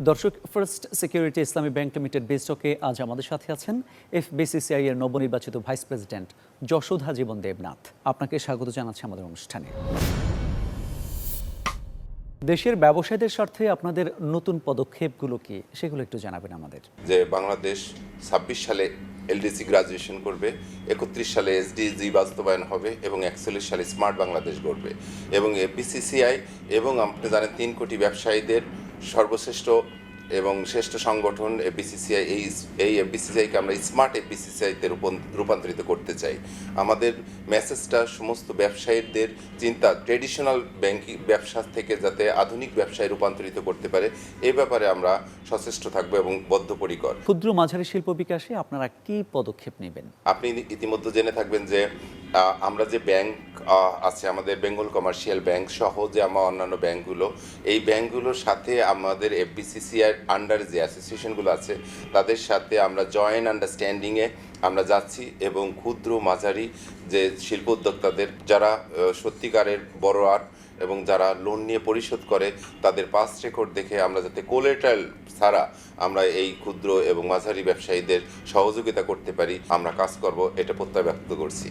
দর্শক first security Islami bank limited বেস্টকে আজ আমাদের সাথে আছেন এফবিসিসিআই এর নবনির্বাচিত ভাইস প্রেসিডেন্ট যশোধা জীবন দেবনাথ। আপনাকে স্বাগত জানাচ্ছি আমাদের অনুষ্ঠানে। দেশের ব্যবসায়ীদের স্বার্থে আপনাদের নতুন পদক্ষেপগুলো কি, সেগুলো একটু জানাবেন আমাদের। যে বাংলাদেশ ছাব্বিশ সালে এলডিসি গ্রাজুয়েশন করবে, একত্রিশ সালে এসডিজি বাস্তবায়ন হবে, এবং একচল্লিশ সালে স্মার্ট বাংলাদেশ গড়বে। এবং এফবিসিসিআই এবং আপনি জানেন তিন কোটি ব্যবসায়ীদের সর্বশ্রেষ্ঠ এবং শ্রেষ্ঠ সংগঠন এফবিসিসিআই এই এই এফবিসিসিআইকে আমরা স্মার্ট এফবিসিসিআইতে রূপান্তরিত করতে চাই। আমাদের মেসেজটা সমস্ত ব্যবসায়ীদের চিন্তা ট্রেডিশনাল ব্যাংকিং ব্যবসা থেকে যাতে আধুনিক ব্যবসায় রূপান্তরিত করতে পারে এ ব্যাপারে আমরা সচেষ্ট থাকব এবং বদ্ধপরিকর। ক্ষুদ্র মাঝারি শিল্প বিকাশে আপনারা কি পদক্ষেপ নেবেন? আপনি ইতিমধ্যে জেনে থাকবেন যে আমরা যে ব্যাংক আছে আমাদের বেঙ্গল কমার্শিয়াল ব্যাংক সহ যে আমার অন্যান্য ব্যাংকগুলো, এই ব্যাংকগুলোর সাথে আমাদের এফবিসিসিআর আন্ডার যে অ্যাসোসিয়েশনগুলো আছে, তাদের সাথে আমরা জয়েন্ট আন্ডারস্ট্যান্ডিংয়ে আমরা যাচ্ছি এবং ক্ষুদ্র মাঝারি যে শিল্প উদ্যোক্তাদের, যারা সত্যিকারের বড় আর এবং যারা লোন নিয়ে পরিশোধ করে, তাদের পাস রেকর্ড দেখে আমরা যাতে কোলেটাল ছাড়া আমরা এই ক্ষুদ্র এবং মাঝারি ব্যবসায়ীদের সহযোগিতা করতে পারি, আমরা কাজ করব, এটা প্রত্যয় ব্যক্ত করছি।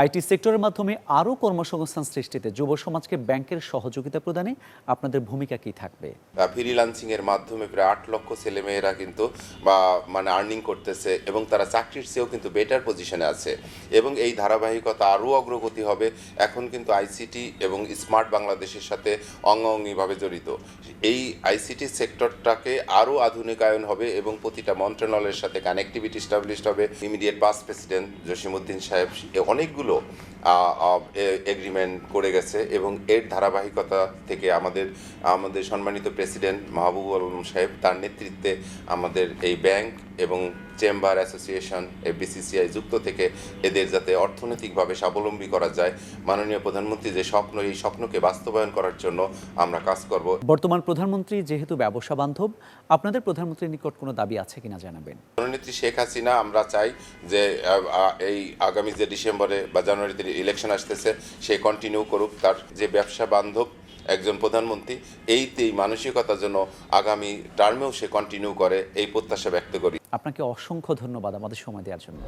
আইটি সেক্টরের মাধ্যমে আরও কর্মসংস্থান সৃষ্টিতে যুব সমাজকে ব্যাংকের সহযোগিতা প্রদানে আপনাদের ভূমিকা কি থাকবে? ফ্রিলান্সিং এর মাধ্যমে প্রায় আট লক্ষ ছেলেমেয়েরা কিন্তু, বা মানে আর্নিং করতেছে, এবং তারা চাকরির চেয়েও কিন্তু বেটার পজিশনে আছে। এবং এই ধারাবাহিকতা আরও অগ্রগতি হবে, এখন কিন্তু আইসিটি এবং স্মার্ট বাংলাদেশের সাথে অঙ্গাঙ্গিভাবে জড়িত। এই আইসিটি সেক্টরটাকে আরও আধুনিকায়ন হবে, এবং প্রতিটা মন্ত্রণালয়ের সাথে কানেক্টিভিটি স্টাবলিশড হবে। ইমিডিয়েট পাস প্রেসিডেন্ট জসিমউদ্দিন সাহেব এ অনেকগুলো এগ্রিমেন্ট করে গেছে এবং এর ধারাবাহিকতা থেকে আমাদের আমাদের সম্মানিত প্রেসিডেন্ট মাহবুব আলম সাহেব তার নেতৃত্বে আমাদের এই ব্যাংক এবং চেম্বার অ্যাসোসিয়েশন বিসিসিআই যুক্ত থেকে এদের যাতে অর্থনৈতিকভাবে স্বাবলম্বী করা যায় মাননীয় প্রধানমন্ত্রী যে স্বপ্ন এই স্বপ্নকে বাস্তবায়ন করার জন্য আমরা কাজ করব। বর্তমান প্রধানমন্ত্রী যেহেতু ব্যবসা বান্ধব আপনাদের প্রধানমন্ত্রীর নিকট কোনো দাবি আছে কিনা জানাবেন? জননেত্রী শেখ হাসিনা আমরা চাই যে এই আগামী যে ডিসেম্বরে বা জানুয়ারিতে ইলেকশন আসতেছে, সে কন্টিনিউ করুক, তার যে ব্যবসা বান্ধব একজন প্রধানমন্ত্রী এই এই মানসিকতার জন্য আগামী টার্মেও সে কন্টিনিউ করে, এই প্রত্যাশা ব্যক্ত করি। আপনাকে অসংখ্য ধন্যবাদ আমাদের সময় দেওয়ার জন্য।